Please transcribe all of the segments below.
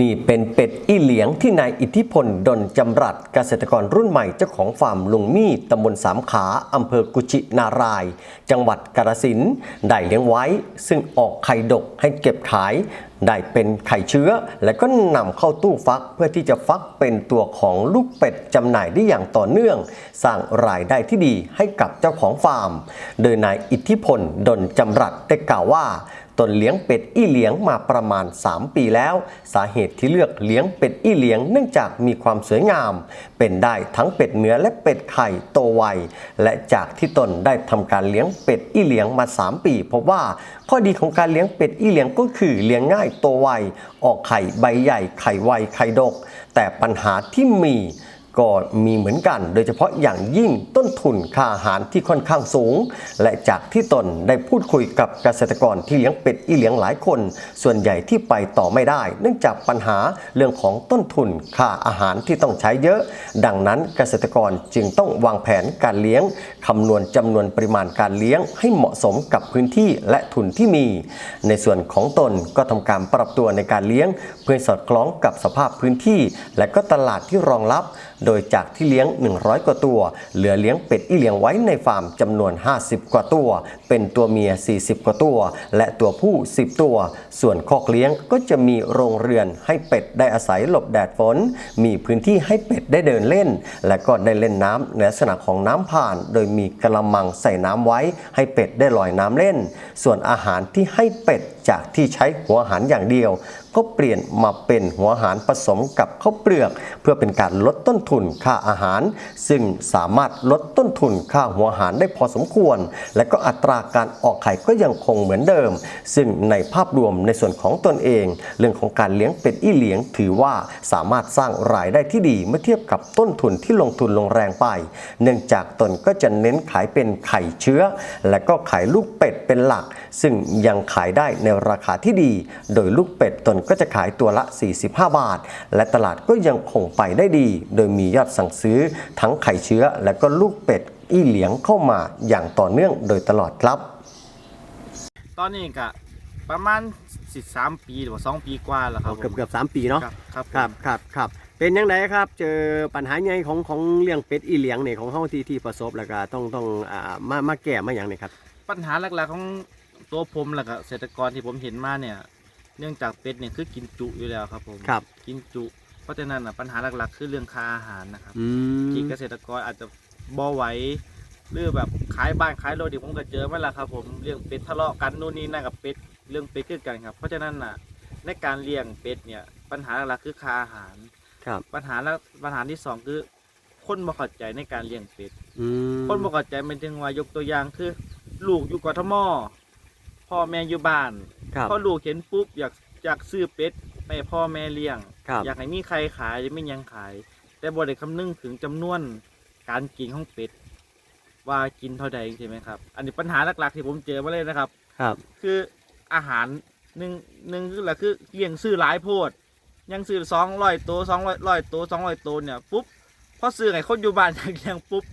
นี่เป็นเป็ดอีเหลียงที่นายอิทธิพลดนจำรัดเกษตรกรรุ่นใหม่เจ้าของฟาร์มลุงมี่ตำบลสามขาอำเภอกุชินาราย จังหวัดกาฬสินธุ์ได้เลี้ยงไว้ ซึ่งออกไข่ดกให้เก็บขาย ได้เป็นไข่เชื้อ และก็นำเข้าตู้ฟักเพื่อที่จะฟักเป็นตัวของลูกเป็ดจำหน่ายได้อย่างต่อเนื่อง สร้างรายได้ที่ดีให้กับเจ้าของฟาร์ม โดยนายอิทธิพลดนจำรัดได้กล่าวว่า ตนเลี้ยงเป็ดอี้เลี้ยงมาประมาณ 3 ปีแล้ว สาเหตุที่เลือกเลี้ยงเป็ดอี้เลี้ยงเนื่องจากมีความสวยงาม เป็นได้ทั้งเป็ดเนื้อและเป็ดไข่โตไว และจากที่ตนได้ทำการเลี้ยงเป็ดอี้เลี้ยงมา 3 ปีพบว่าข้อดีของการเลี้ยงเป็ดอี้เลี้ยงก็คือเลี้ยงง่ายโตไว ออกไข่ใบใหญ่ไข่ไวไข่ดก แต่ปัญหาที่มี ก็มีเหมือนกัน โดยเฉพาะอย่างยิ่งต้นทุนค่าอาหารที่ค่อนข้างสูง และจากที่ตนได้พูดคุยกับเกษตรกรที่เลี้ยงเป็ดอีเลี้ยงหลายคน ส่วนใหญ่ที่ไปต่อไม่ได้ เนื่องจากปัญหาเรื่องของต้นทุนค่าอาหารที่ต้องใช้เยอะ ดังนั้นเกษตรกรจึงต้องวางแผนการเลี้ยงคำนวณจำนวนปริมาณการเลี้ยง ให้เหมาะสมกับพื้นที่และทุนที่มี ในส่วนของตนก็ทำการปรับตัวในการเลี้ยง เพื่อสอดคล้องกับสภาพพื้นที่ และก็ตลาดที่รองรับ โดยจากที่เลี้ยง 100 กว่าตัว เหลือเลี้ยงเป็ดอีเลี้ยงไว้ในฟาร์มจำนวน 50 กว่าตัว เป็นตัวเมีย 40 กว่าตัว และตัวผู้ 10 ตัว ส่วนคอกเลี้ยงก็จะมีโรงเรือนให้เป็ดได้อาศัยหลบแดดฝน มีพื้นที่ให้เป็ดได้เดินเล่น และก็ได้เล่นน้ำในลักษณะของน้ำผ่าน โดยมีกระมังใส่น้ำไว้ให้เป็ดได้ลอยน้ำเล่น ส่วนอาหารที่ให้เป็ด จากที่ใช้หัวหารอย่างเดียว ก็เปลี่ยนมาเป็นหัวหารผสมกับข้าวเปลือก เพื่อเป็นการลดต้นทุนค่าอาหาร ซึ่งสามารถลดต้นทุนค่าหัวหารได้พอสมควร และก็อัตราการออกไข่ก็ยังคงเหมือนเดิม ซึ่งในภาพรวมในส่วนของตนเอง เรื่องของการเลี้ยงเป็ดอี้เลี้ยงถือว่าสามารถสร้างรายได้ที่ดีเมื่อเทียบกับต้นทุนที่ลงทุนลงแรงไป เนื่องจากตนก็จะเน้นขายเป็นไข่เชื้อ และก็ขายลูกเป็ดเป็นหลัก ซึ่งยังขายได้ในราคาที่ดี โดยลูกเป็ดตนก็จะขายตัวละ 45 บาท และตลาดก็ยังคงไปได้ดี โดยมียอดสั่งซื้อทั้งไข่เชื้อและก็ลูกเป็ดอี้เหลียงเข้ามาอย่างต่อเนื่องโดยตลอดครับ ตอนนี้ก็ประมาณสิบสามปีหรือว่าสองปีกว่าแล้วครับเกือบเกือบสามปีเนาะครับครับครับครับครับเป็นยังไงครับ เจอปัญหาใหญ่ของของเลี้ยงเป็ดอีเหลียงเนี่ยของเฮาที่ที่ประสบแล้วก็ต้องต้องอ่ามามาแก้มาอย่างนี้ครับ ปัญหาหลักๆของ ตัวผมแล้วก็เกษตรกรที่ผมเห็นมาเนี่ย เนื่องจากเป็ดเนี่ยคือกินจุอยู่แล้วครับผมครับ กินจุ เพราะฉะนั้นนะปัญหาหลักๆ คือเรื่องค่าอาหารนะครับอืมที่เกษตรกรอาจจะบ่ไหวหรือแบบขายบ้านขายรถดิผมก็เจอมาแล้วครับ ผมเรื่องเป็ดทะเลาะกันนู่นนี่นั่นกับเป็ดเรื่องเป็ดคือกันครับ เพราะฉะนั้นน่ะในการเลี้ยงเป็ดเนี่ยปัญหาหลักๆคือค่าอาหาร ครับ ปัญหาแล้วปัญหาที่สองคือคนบ่เข้าใจในการเลี้ยงเป็ด อืมคนบ่เข้าใจหมันถึงว่ายกตัวอย่างคือ ลูกอยู่กทม พ่อแม่อยู่บ้านครับพอลูกเห็นปุ๊บอยากอยากซื้อเป็ดไปให้พ่อแม่เลี้ยง ครับ อยากให้มีใครขายไม่ยังขาย แต่บ่ได้คำนึงถึงจำนวนการกินของเป็ด ว่ากินเท่าใดใช่ไหมครับ อันนี้ปัญหาหลักๆที่ผมเจอมาเลยนะครับ ครับ คืออาหารหนึ่งหนึ่งคือละคือเลี้ยงซื้อหลายโพด ยังซื้อสองร้อยตัวสองร้อยร้อยตัวสองร้อยตัวเนี่ยปุ๊บพอซื้อไงคนอยู่บ้านอยากเลี้ยงปุ๊บ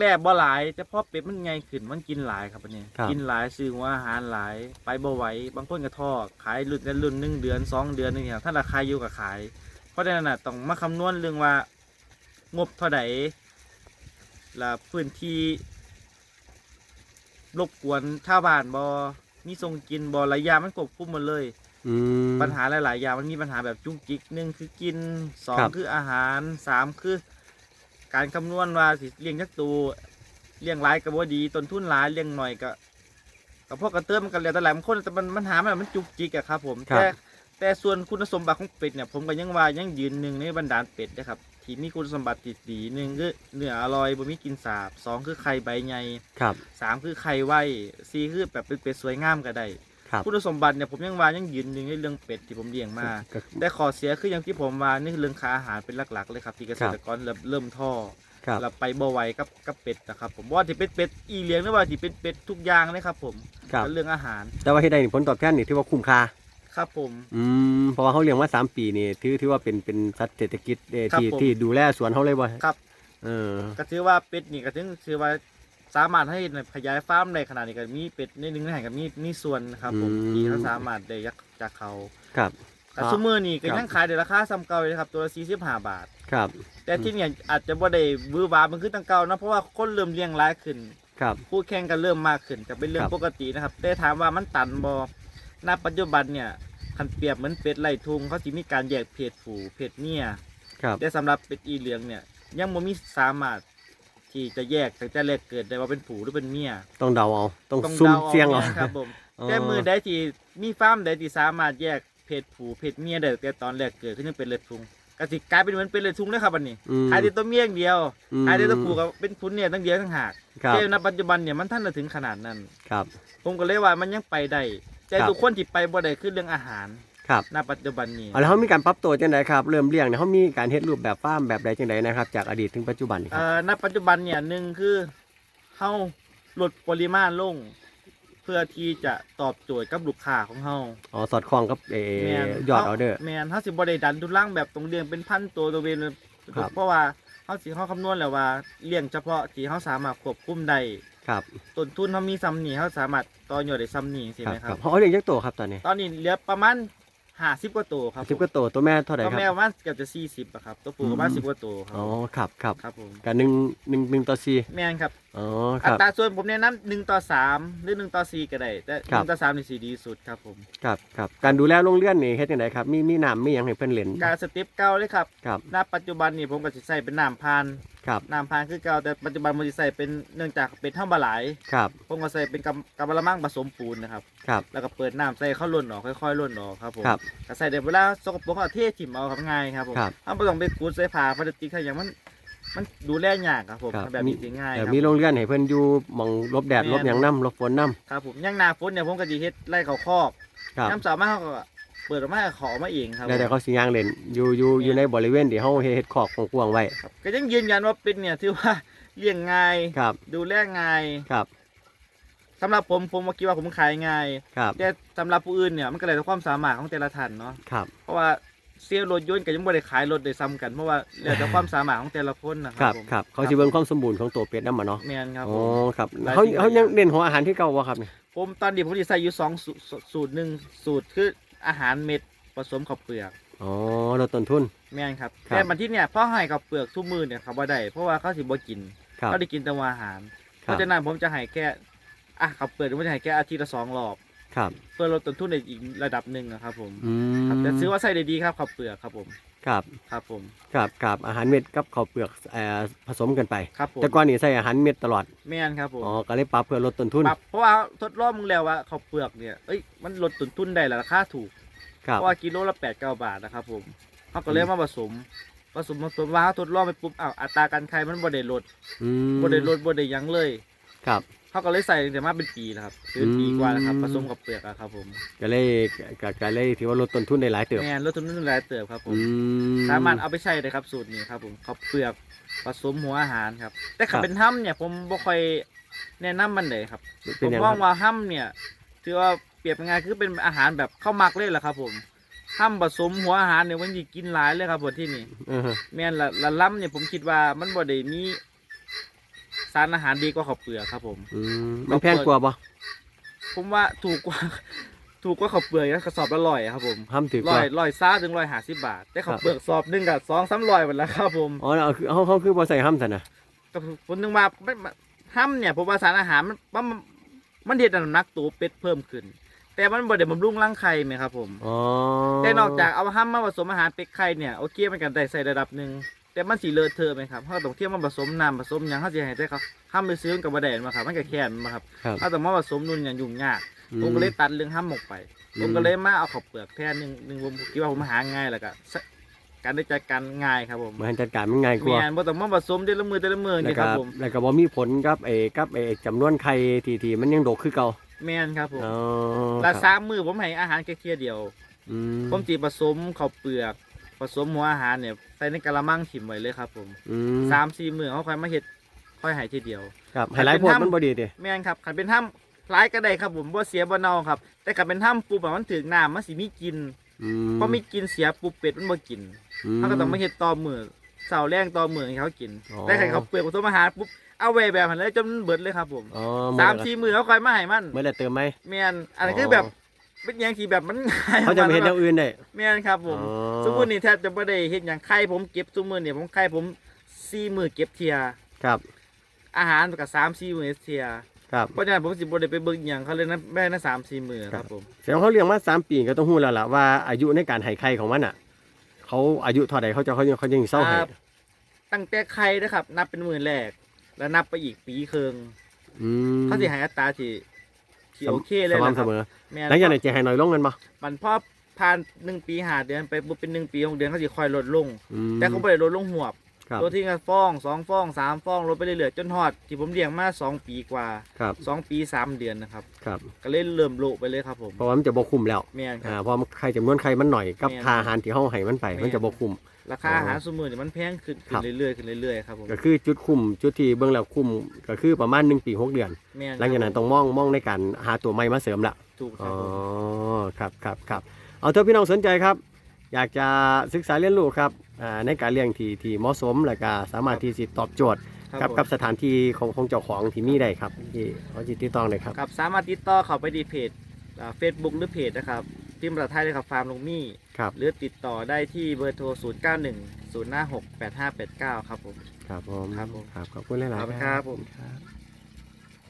แรกๆบ่หลายแต่พอเป็ดมันไงขึ้นมันกินหลายครับอันนี้ครับ กินหลายซื้อหัวอาหารหลาย ไปบ่ไหวบางคนก็ท่อขายรุ่นกันรุ่นหนึ่งเดือนสองเดือนนี่ครับถ้าราคาอยู่กับขาย เพราะฉะนั้นน่ะต้องมาคำนวณเรื่องว่างบเท่าไหร่และพื้นที่รบกวนชาวบ้านบอมีทรงกินบอหลายอย่างมันควบคุมหมดเลย อืม ปัญหาหลาย ๆ อย่างมันมีปัญหาแบบจุกจิกหนึ่งคือกินสองครับ คืออาหารสามคือ การคำนวณว่าสิเลี้ยงจักตัวเลี้ยงหลายก็บ่ดีต้นทุนหลายเลี้ยงหน่อยก็กับพวกกระเตื้อมันกันแล้วแต่หลายบางคนแต่มันปัญหามันมันจุกจิกอะครับ ผมครับ แต่แต่ส่วนคุณสมบัติของเป็ดเนี่ยผมก็ยังว่ายังยืนหนึ่งในบรรดาเป็ดนะครับที่มีคุณสมบัติติดดีหนึ่งคือเนื้ออร่อยบ่มีกลินสาบสองคือไข่ใบใหญ่ ครับ สามคือไข่ไวสี่คือแบบเป็นเป็ดสวยงามก็ได้ ครับ คุณสมบัติเนี่ยผมยังว่ายังยืนหนึ่งในเรื่องเป็ดที่ผมเลี้ยงมา ก็ แต่ข้อเสียคืออย่างที่ผมว่านี่คือเรื่องค่าอาหารเป็นหลักๆ เลยครับที่เกษตรกรเริ่มเริ่มท่อครับ เราไปบ่ไหวกับกับเป็ดนะครับ ผมว่าที่เป็ดเป็ดอีเลี้ยงหรือว่าที่เป็นเป็ดทุกอย่างเลยครับ ผมครับ เรื่องอาหารแต่ว่าที่ได้ผลตอบแทนนี่ถือว่าคุ้มค่า ครับผม อืมเพราะว่าเขาเลี้ยงมาสามปีนี่ถือถือว่าเป็นเป็นสัตว์เศรษฐกิจเอ่อครับที่ผมที่ดูแลสวนเขาเลยบ่ครับ เออ ก็ถือว่าเป็ดนี่ก็ถือถือว่า สามารถให้ขยายฟาร์มในขนาดนี้ก็มีเป็ดในหนึ่งในแห่งกับมีมีส่วนนะครับผมที่เขาสามารถได้จากจากเขาครับ แต่ครับซุมือนี่ก็ครับยังขายในราคาซ้ำเก่าเลยครับตัวละ45บาท ครับแต่ที่เนี่ยอาจจะบ่ได้วือหวามันคือตั้งเก่านะเพราะว่าคนเริ่มเลี้ยงหลายขึ้น ครับ คู่แข่งกันเริ่มมากขึ้นก็เป็นเรื่อคงรับ ปกตินะครับ แต่ถามว่ามันตันบ่ณปัจจุบันเนี่ยคันเปรียบเหมือนเป็ดไล่ทุ่งเขาสิมีการแยกเพศผู้เพศเมียครับแต่สำหรับเป็ดอีเหลืองเนี่ยยังบ่มีสามารถ ที่จะแยกตั้งแต่แรกเกิดได้ว่าเป็นผู้หรือเป็นเมียต้องเดาเอา ต้องต้องซุ่มเดาเอาเสียงเอาแม่นครับผมอ๋อ แต่มือใดที่มีฟาร์มใดที่สามารถแยกเพศผู้เพศเมียได้ตั้งแต่ตอนแรกเกิดขึ้นยังเป็นเลือดทุงก็สิกลายเป็นเหมือนเป็นเลือดทุงเลยครับอันนี้อืม ขายแต่ตัวเมียอย่างเดียวอืม ขายแต่ตัวผู้ก็เป็นทุนเนี่ยตั้งเดียวทั้งหากครับแต่ณปัจจุบันเนี่ยมันท่านจะถึงขนาดนั้น ครับ ผมก็เลยว่ามันยังไปได้แต่ครับ ทุกคนที่ไปบ่ได้คือเรื่องอาหาร ครับณปัจจุบันนี้เอาแล้วเขามีการปรับตัวจังไดครับเริ่มเลี้ยงเนี่ยเขามีการเฮ็ดรูปแบบฟาร์มแบบใดจังไดนะครับจากอดีตถึงปัจจุบันนี่คเอ่รับอณปัจจุบันเนี่ยหนึ่งคือเฮาลดปริมาณลง เพื่อที่จะตอบโจทย์กับลูกค้าของเฮาอ๋อสอดคล้องกับเออแม่นยอดออเดอร์ แมนเฮาสิบ่ได้ดันทุนล่างแบบตรงเรียงเป็นพันตัวตัวเวนครับ เพราะว่าเฮาสิเฮาคำนวณแล้วว่าเลี้ยงเฉพาะที่เฮาสามารถควบคุมได้ครับต้นทุนเฮามีซ้ำนี่เฮาสามารถต่อยอดได้ซ้ำนี่ใช่ครัไหบมคครัรับ บเขาเอาเลี้ยงยักษ์โตครับตอนนี้ ตอนนี้เหลือประมาณ 50กว่าตัวครับสิบก็โตตัวแม่เท่าไหร่ตัวครับแม่ประมาณเกือบจะ40อะครับตัวผู้ประมาณอืม10กว่าตัวครัอ๋บอครับครับครับผมกันหนึ่งหนึ่งหนึ่งต่อสี่แม่นครับ อ๋อคอัรับ ตราส่วนผมแนะนำหนึ่งต่อสามหรือหนึ่งต่อสี่ก็ได้แต่หครับ นึ่งต่อสามนี่สีดีสุดครับผมครับครับการดูแลโรงเรือนนี่เฮ็ดจังไดครับ มีมีน้ำมีหยังให้เพิ่นเล่นการสเต็ปเก่าเลยครับครับณปัจจุบันนี่ผมก็จะใส่เป็นน้ำพานครับน้ำพานคือเก่าแต่ปัจจุบันผมจะใส่เป็นเนื่องจากเป็นท่าบะหลาย ครับผมก็ใส่เป็นกำกำมะละมังผสมปูนนะครับ ครับแล้วก็เปิดน้ำใส่เข้าล้นออกค่อยๆล้นออกครับผมครับ ก็ใส่เดี๋ยวเวลาสกปรกก็เทถิ่มเอาครับง่ายครับผมครับถ้าไม่ต้องไปกูดใส่ผ้าพลาสติกอะไรอย่างมัน มันดูแลยากครับผมครับแบบนี้สิง่ายแต่ครับมีโรงเรือนให้เพิ่นอยู่หมองหลบแดดแม่น หลบหยังน้ำหลบฝนน้ครับผมย่างนาฝนเนี่ยผมก็จะเฮ็ดไล่เขาคอกำครับน้ำสามารถเขาก็เปิดออกมาขอมาเองครับแล้วแต่เขาสิย่างเล่นอยู่อยู่อยู่ในบริเวณที่เฮาเฮ็ดขอกกว้างๆไว้ครับก็ยังยืนยันว่าเป็นเนี่ยถือว่าเลี้ยงง่ายครับดูแลง่ายครับสำหรับผมผมก็คิดว่าผมขายง่าย ครับแต่สำหรับผู้อื่นเนี่ยมันก็เลยแต่ความสามารถของแต่ละท่านเนาะครับเพราะว่า เซียรถยนต์ก็ยังไม่ได้ขายรถได้ซ้ำกันเพราะว่าแล้วแต่ความสามารถของแต่ละคนนะคครัรับบผมครับเขาสิเบิ่งความสมบูรณ์ของตัวเป็ดนำมาเนาะแมนครับอ๋ผอม ครับหลายเขาสิ่งหลาย เขายังอย่างเน้นหัวอาหารที่เก่าบ่ครับนี่ผมตอนนี้ผมจะใส่อยู่สองสูตรสูตรหนึ่งสูตรคืออาหารเม็ดผสมข้าวเปลือก อ๋อลดต้นทุน แม่นครับครับ แต่บันที่เนี่ยพ่อให้ข้าวเปลือกทุกมือเนี่ยเขาบ่ได้เพราะว่าเขาสิบ่กินครับเขาได้กินแต่ว่าอาหาร คเพรับราะฉะนั้นผมจะให้แค่อะข้าวเปลือกผมจะให้แค่อาทิตย์ละสองรอบ ครับ เพื่อลดต้นทุนในอีกระดับหนึ่งนะครับผมอืครับมแต่ซื้อว่าใส่ได้ดีครับข้าวเปลือกครับผมครับครับผมครับครับอาหารเม็ดกับข้าวเปลือกเอ่อผสมกันไป ครับผมแต่ก่อนนี่ใส่อาหารเม็ดตลอด แม่นครับผมอ๋อ ก็เลยปรับเพื่อลดต้นทุน ปรับเพราะว่าทดลองมึงแล้วว่าข้าวเปลือกเนี่ยเอ้ยมันลดต้นทุนได้แล้วราคาถูก ครับเพราะว่ากิโลละแปดเก้าบาทนะครับผมเขาก็เลยมาผสม ผสมผสมว่าเขาทดลองไปปุ๊บอ้าวอัตราการขายมันบ่ได้ลดอืมบ่ได้ลดบ่ได้หยังเลย ครับ เขาก็เลยใส่ตั้งแต่มาเป็นปีแล้วครับเป็นปีกว่าแล้วครับผสมกับเปลือกอะครับผมก็เลยก็ก็เลยถือว่าลดต้นทุนได้หลายเติบแม่นลดต้นทุนหลายเติบครับผอืมมสามารถเอาไปใช้ได้ครับสูตรนี้ครับผมข้าวเปลือกผสมหัวอาหารครับ แต่ครัขับเป็นห้ำเนี่ยผมบ่ค่อยแนะนำมันเลยครับเป็ผนมยังมองครับว่าห้ำเนี่ยถือว่าเปรียบง่ายๆคือเป็นอาหารแบบข้าวหมักเลยแหละครับ ผมห้ำผสมหัวอาหารเนี่ยมันสิกินหลายเลยครับผมที่นี่อือฮะ แม่นละละล้ำเนี่ยผมคิดว่ามันบ่ได้มี สารอาหารดีกว่าข้าวเปลือกครับผม อืมมันแพงกว่าบ่ผมว่าถูกกว่า ถูกกว่าข้าวเปลือกนะกระสอบละร้อยครับผมห้ามถือกร้อว่ายร้อยซ่าถึงร้อยห้าสิบบาท แต่ข้าวเปลือกสอบหนึ่งกับสองสามร้อยหมดแล้วครับผมอ๋อเอาคือเขาเขาคือบ่ใส่ห้ามซั่นน่ะกับผมนึงว่าไม่ไม่ห้ำเนี่ยผมว่าสารอาหารมันมันมันมันเห็ดน้ำหนักตัวเป็ดเพิ่มขึ้น แต่มันบ่ได้บำรุงร่างไข่ไหมครับผม อ๋อแต่นอกจากเอาห้ำมาผสมอาหารเป็ดไข่เนี่ยโอเคมันกันได้ใส่ระดับหนึ่ง แต่มันสีเลอะเทอะไหมครับเขาต้องเทียมมาผสมน้ำผสมหยังเขาจะให้ได้ครับห้ามไปซื้อกับบ่ได้มาครับมันก็แค่นมาครับครับเขาต้องมาผสมนุ่นอย่างยุ่งยากอืผมก็เลยตัดเรื่องห้ำออกไปอืผมก็เลยมาเอาข้าวเปลือกแทนหนึ่งหนึ่งผมคิดว่าผมหาง่ายแล้วก็สการได้จัดการง่ายครับผมบริหารจัดการมันง่ายกแมว่านบ่ต้องมาผสมเดือนละมือเดือนละมือแล้วนี่คก็รับผมแล้วก็บ่มีผลกับไอ้กับไอ้จำนวนไข่ที่ที่มันยังดกคือเก่าแมนครับผมอ๋อละครับสามมือผมให้อาหารแค่เทียเดียว อืมผมจีผสมข้าวเปลือกผ สมหัวอาหารเนี่ยใส่ในกะละมังถิ่มไว้เลยครับ ผมอืมสามสี่มือเขาค่อยมาเฮ็ดค่อยให้ทีเดียว ครับให้หลายโพดมันบ่ดีติแม่นครับขันเป็นถ้ำร้ายก็ได้ครับผมบ่เสียบ่เน่าครับ แต่ขันเป็นถ้ำปุ๊บอะมันถึงน้ำมันสิมีกลินอืมพอมีกลินเสียปุ๊บเป็ดมันบ่กินเขาก็ต้องมาเฮ็ดต่อมือเสาแรงต่อมือให้เขากินอ๋อ แต่ใครเขาเปลือกผสมอาหารปุ๊บเอาไว้แบบนั้นเลยจนเบิดเลยครับผมอ๋อสามสี่มือเขาค่อยมาให้มันเมื่อไรเติมไหม แม่นอันนี้คือแบบ เป็นอย่างที่แบบมันง่ายเขาจะไม่เห็นแนวอื่นได้ แม่นครับผมอ๋อสมมุตินี่แทบจะไม่ได้เห็นอย่างไข่ผมเก็บสมมุติเนี่ยผมไข่ผมสี่มือเก็บเทียครับอาหารกับสามสี่มือเทียครับ เพราะฉะนั้นผมสิบ่ได้ไปเบิ่งอหย่างเขาเลยนะแม่นะสามสี่มือคครัรับ บผมแสดงว่าเขาเลี้ยงมาสามปีก็ต้องรู้แล้วล่ะว่าอายุในการไห่ไข่ของมันอะ เขาอายุเท่าใดเขาจะเขายังเขายังเศร้าไห่ครับตั้งแต่ไข่นะครับ นับเป็นมือแรก แล้วนับไปอีกปีครึ่งอืมเขาสิให้อัตราที่ ที่โอเคเลยสนะม่ำคเสรับมอแม่นแล้วอย่างไหนจะให้น้อยลงกันปะมันพอผ่านหนึ่งปีหาเดือนไปปุ๊บเป็นหนึ่งปีหกเดือนเขาสิค่อยลดลง อืมแต่เขาไม่ได้ลดลงหวบ ครับลดที่กันฟองสองฟองสามฟองลดไปเรื่อยๆจนฮอด ที่ผมเลี้ยงมาสองปีกว่าครับ สองปีสามเดือนนะครับ ครับ ก็เลยเริ่มโละไปเลยครับผมเพราะว่ามันจะบคุ้มแล้วแม่นคอ่ารับ เพราะไข่จำนวนไข่มันหน่อยกับแม่นค่าอาหารที่เขาให้มันไป แม่น มันจะบคุ้มราคาอาหารสมือเนี่ยมันแพงขึ้นครัขึ้บนเรื่อยๆขึ้นเรื่อยๆครับผมก็คือจุดคุ้มจุดที่เบื้องแล้วคุ้มก็คือประมาณหนึ่งปีหกเดือน แม่นหลังจากนั้นต้องมองมองในการหาตัวใหม่มาเสริมละ ถูกคอ๋รัอบผม ครับครับครับเอาเถอะพี่น้องสนใจครับ อยากจะศึกษาเรียนรู้ครับอ่าในการเลี้ยงที่ที่เหมาะสมและก็สามารถที่จะตอบโจทย์ครับกับผมกับสถานที่ของของเจ้าของที่มีได้ครับที่เขาจิตติดต่อเลยครับครับ สามารถติดต่อเข้าไปที่เพจเฟซบุ๊กหรือเพจนะครับพิมพ์ภาษาไทยเลยครับฟาร์มลุงมี่ครับหรือติดต่อได้ที่เบอร์โทร 0 9 1 0 5 6 8 5 8 9 ครับผม ครับผมครับผมครับขอบคุณหลายๆขอบคุณครับผมครับ